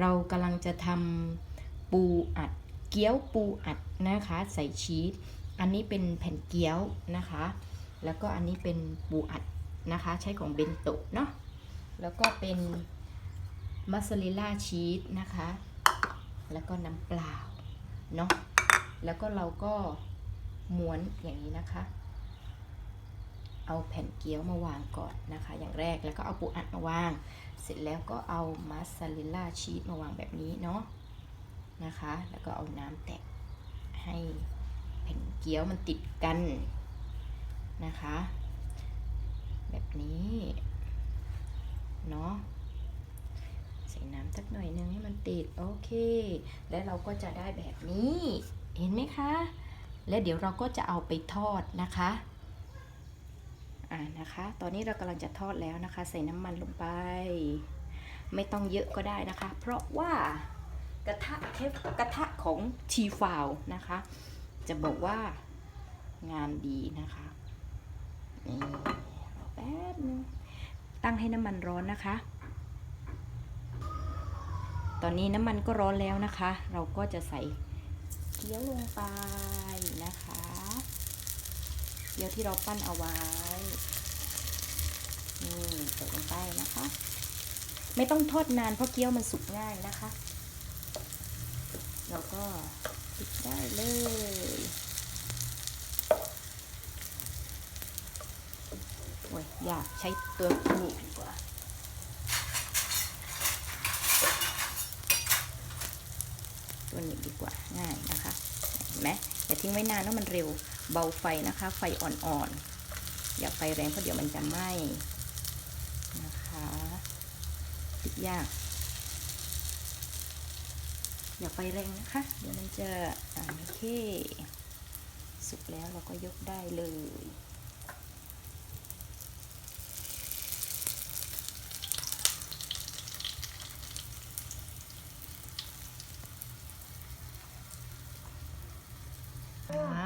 เรากำลังจะทำปูอัดเกี๊ยวปูอัดนะคะ ใส่ชีสอันนี้เป็นแผ่นเกี๊ยวนะคะ แล้วก็อันนี้เป็นปูอัดนะคะ ใช้ของเบนโตะเนาะแล้วก็เป็นมัสซาเรลล่าชีสนะคะ แล้วก็น้ำเปล่าเนาะแล้วก็เราก็ม้วนอย่างนี้นะคะ เอาแผ่นเกี๊ยวมาวางก่อนนะคะ อย่างแรกแล้วก็เอาปูอัดมาวาง เสร็จแล้วก็เอามัสซาเรลล่าชีสมาวางแบบนี้เนาะนะคะ แล้วก็เอาน้ำแตะให้แผ่นเกี๊ยวมันติดกันนะคะ แบบนี้เนาะใส่น้ำสักหน่อยนึงให้มันติดโอเค แล้วเราก็จะได้แบบนี้ เห็นไหมคะ และเดี๋ยวเราก็จะเอาไปทอดนะคะ อ่านะคะ ตอนนี้เรากำลังจะทอดแล้วนะคะ ใส่น้ำมันลงไป ไม่ต้องเยอะก็ได้นะคะ เพราะว่ากระทะเทฟกระทะของทีฟาวนะคะ จะบอกว่างานดีนะคะนี่รอแป๊บนึงตั้งให้น้ำมันร้อนนะคะ ตอนนี้น้ำมันก็ร้อนแล้วนะคะ เราก็จะใส่เกี๊ยวลงไปนะคะ เกี๊ยวที่เราปั้นเอาไว้นี่ใส่ลงไปนะคะ ไม่ต้องทอดนานเพราะเกี๊ยวมันสุกง่ายนะคะ เราก็พลิกได้เลยโอ้ยอยากใช้ตัวนี้ดีกว่าตัวนี้ดีกว่าง่ายนะคะเห็นไหมอย่าทิ้งไว้นานเนะมันเร็ว เบาไฟนะคะ ไฟอ่อนๆ อย่าไฟแรงเพราะเดี๋ยวมันจะไหม้นะคะติดยาก อย่าไฟแรงนะคะ เดี๋ยวมันจะอ่าโอเค สุกแล้วเราก็ยกได้เลยอ่า